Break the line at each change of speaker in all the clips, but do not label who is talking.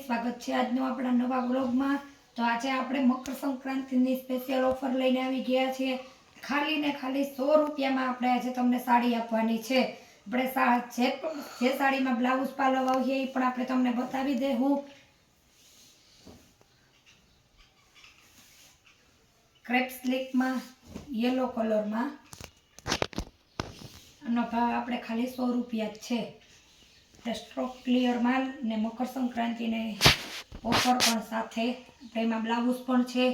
સ્વાગત છે આજનો આપણા નવા વ્લોગમાં. તો આજે આપણે મકર સંક્રાંતિની સ્પેશિયલ ઓફર લઈને આવી ગયા છીએ. ખાલી ને ખાલી સો રૂપિયામાં આપણે આજે તમને સાડી આપવાની છે. આપણે જે જે સાડીમાં બ્લાઉઝ પાલવ આવીએ એ પણ આપણે તમને બતાવી દેવું ક્રેપ સ્લીકમાં યલો કલરમાં આનો ભાવ આપણે ખાલી સો રૂપિયા જ છે. સ્ટ્રોક ક્લિયર માલ ને મકર સંક્રાંતિને ઓફર પણ સાથે. એમાં બ્લાઉઝ પણ છે.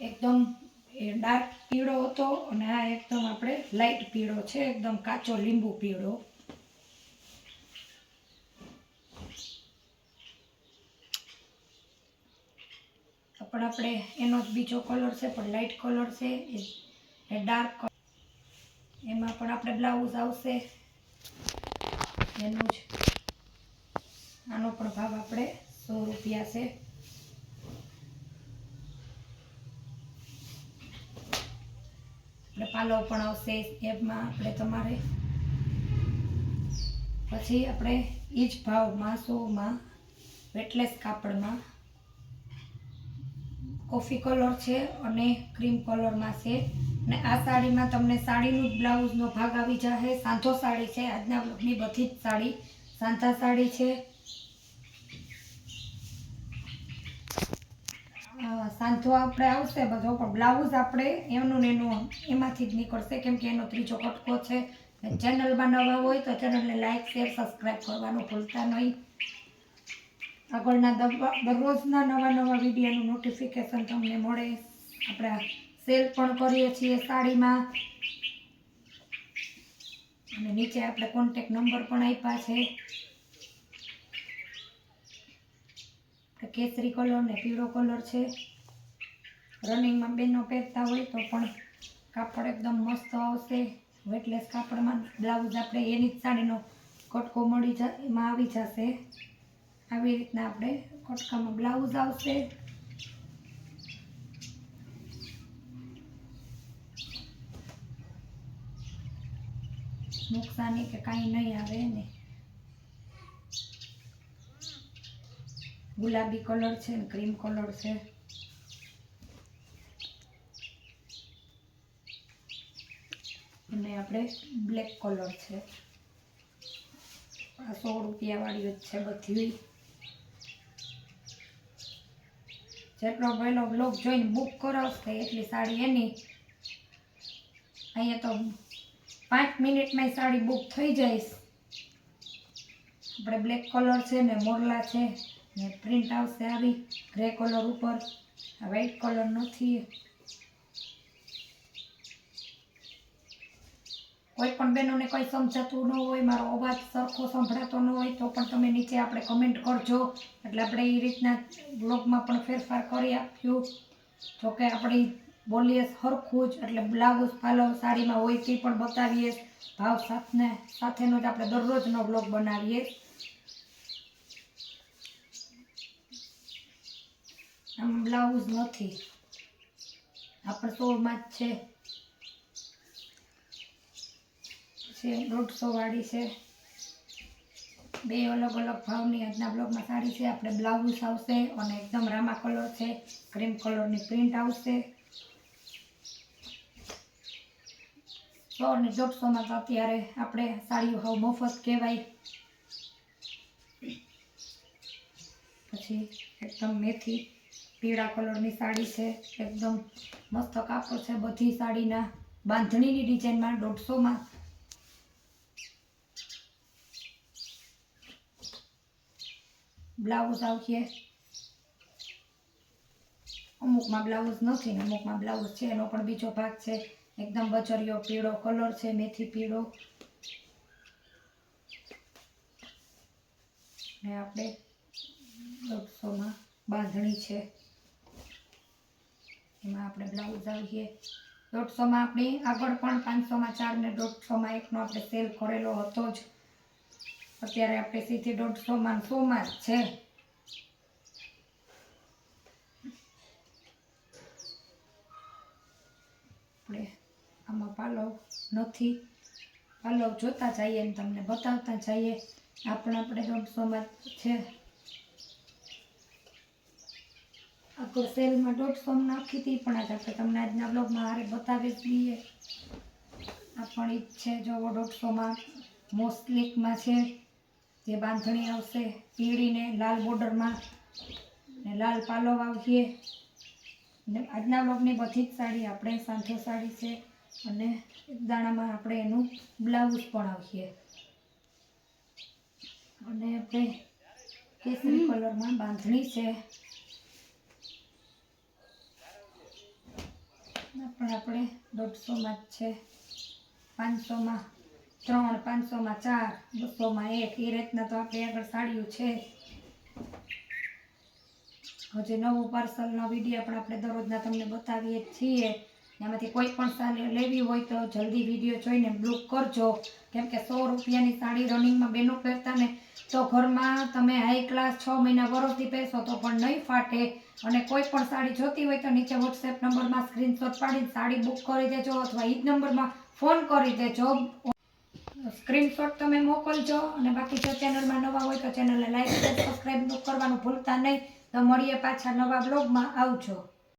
એકદમ એ ડાર્ક પીળો હતો અને આ એકદમ આપણે લાઇટ પીળો છે. એકદમ કાચો લીંબુ પીળો. પણ આપણે એનો જ બીજો કલર છે, પણ લાઇટ કલર છે. એ ડાર્ક એમાં પણ આપણે બ્લાઉઝ આવશે. એનું જ આનો પણ ભાવ આપણે સો રૂપિયા છે. આપણે પાલો પણ આવશે એમાં આપણે તમારે. પછી આપણે એ જ ભાવમાં સોમાં વેટલેસ કાપડમાં કોફી કલર છે અને ક્રીમ કલરમાં છે. ને આ સાડીમાં તમને સાડીનું જ બ્લાઉઝનો ભાગ આવી જશે સાંધો સાડી છે. આજના બ્લોકની બધી જ સાડી. સાંધા સાડી છે. સાંધો આપણે આવશે બધો, પણ બ્લાઉઝ આપણે એનું ને એનું એમાંથી જ નીકળશે, કેમ કે એનો ત્રીજો કટકો છે. ચેનલમાં નવા હોય તો ચેનલને લાઈક, શેર, સબસ્ક્રાઈબ કરવાનું ભૂલતા નહીં. આગળના દરરોજના નવા નવા વિડીયોનું નોટિફિકેશન તમને મળે. આપણે સેલ પણ કરીએ છીએ સાડીમાં. અને નીચે આપણે કોન્ટેક નંબર પણ આપ્યા છે. કેસરી કલર ને પીળો કલર છે. રનિંગમાં બેનો પહેરતા હોય તો પણ કાપડ એકદમ મસ્ત આવશે. વેટલેસ કાપડમાં બ્લાઉઝ આપણે એની જ સાડીનો કટકો મળી જાય એમાં આવી જશે. આવી રીતના આપણે કોટકામાં બ્લાઉઝ આવશે. નુકસાની કે કાંઈ નહીં આવે ને. ગુલાબી કલર છે ને ક્રીમ કલર છે. અને આપણે બ્લેક કલર છે. આ સો રૂપિયાવાળી જ છે બધી. જેટલો પહેલો બ્લોગ જોઈને બુક કરાવશે એટલી સાડી એની અહીંયા તો પાંચ મિનિટમાં સાડી બુક થઈ જઈશ. આપણે બ્લેક કલર છે ને મોરલા છે ને પ્રિન્ટ આવશે આવી. ગ્રે કલર ઉપર. આ વ્હાઈટ કલર નથી. કોઈ પણ બહેનોને કંઈ સમજાતું ન હોય, મારો અવાજ સરખો સંભળાતો ન હોય, તો પણ તમે નીચે આપણે કમેન્ટ કરજો. એટલે આપણે એ રીતના બ્લોગમાં પણ ફેરફાર કરી આપ્યું જો કે આપણે બોલીએ સરખું જ, એટલે બ્લાઉઝ પાલવ સાડીમાં હોય તે પણ બતાવીએ. ભાવ સાથને, સાથેનો જ આપણે દરરોજનો બ્લોગ બનાવીએ. આમ બ્લાઉઝ નથી. આપણે સોળમાં જ છે. છે દોઢસો વાળી છે. બે અલગ અલગ ભાવની આજના બ્લોગમાં સાડી છે. આપણે બ્લાઉઝ આવશે અને એકદમ રામા કલર છે. ક્રીમ કલરની પ્રિન્ટ આવશે. સો અને દોઢસોમાં તો અત્યારે આપણે સાડીઓ હાવ મફત કહેવાય. પછી એકદમ મેથી, પીળા કલરની સાડી છે. એકદમ મસ્ત કાપડ છે બધી સાડીના. બાંધણીની ડિઝાઇનમાં દોઢસોમાં. બ્લાઉઝ આવશે અમુકમાં બ્લાઉઝ નથી ને અમુકમાં બ્લાઉઝ છે, એનો પણ બીજો ભાગ છે. એકદમ બચરિયો પીળો, કલર છે, મેથી પીળો. ને આપણે દોઢસોમાં બાંધણી છે. એમાં આપણે બ્લાઉઝ આવીએ. દોઢસોમાં આપણી આગળ પણ પાંચસોમાં ચાર ને દોઢસોમાં એકનો આપણે સેલ કરેલો હતો જ. અત્યારે આપણે સીથી દોઢસોમાં સોમાં જ છે. આપણે આમાં પાલવ નથી. પાલવ જોતા જઈએ ને તમને બતાવતા જઈએ. આપણે આપણે દોઢસોમાં છે. આખો સેલમાં દોઢસોમાં નાખી હતી, પણ આજે આપણે તમને આજના બ્લોગમાં હારે બતાવી દઈએ. આ પણ ઈચ્છે જોવો દોઢસોમાં મોસ્ટલીકમાં છે. જે બાંધણી આવશે પીળીને લાલ બોર્ડરમાં ને લાલ પાલો વાવીએ ને આજના બ્લોગની બધી જ સાડી આપણે સાંથો સાડી છે અને દાણામાં આપણે એનું બ્લાઉઝ પણ આવશે અને આપણે કેસરી કલરમાં બાંધણી છે. પણ આપણે દોઢસોમાં જ છે. પાંચસોમાં. ત્રણ પાંચસોમાં ચાર, બસોમાં એક, એ રીતના તો આપણે આગળ સાડીઓ છે. હજી નવું પાર્સલનો વીડિયો પણ આપણે દરરોજના તમને બતાવીએ છીએ. એમાંથી કોઈ પણ સાડી લેવી હોય તો જલ્દી વીડિયો જોઈને બુક કરજો. કેમ કે સો રૂપિયાની સાડી રનિંગમાં બેનો પહેરતા ને તો ઘરમાં તમે હાઈ ક્લાસ છ મહિના વરસથી પહેરશો તો પણ નહીં ફાટે. અને કોઈ પણ સાડી જોતી હોય તો નીચે વોટ્સએપ નંબરમાં સ્ક્રીનશોટ પાડીને સાડી બુક કરી દેજો અથવા એ જ નંબરમાં ફોન કરી દેજો. સ્ક્રીનશોટ તમે મોકલજો અને બાકી જો ચેનલમાં નવા હોય તો ચેનલને લાઈક સબસ્ક્રાઈબ કરવાનું ભૂલતા નહીં. તો મળીએ પાછા નવા બ્લોગમાં. આવજો.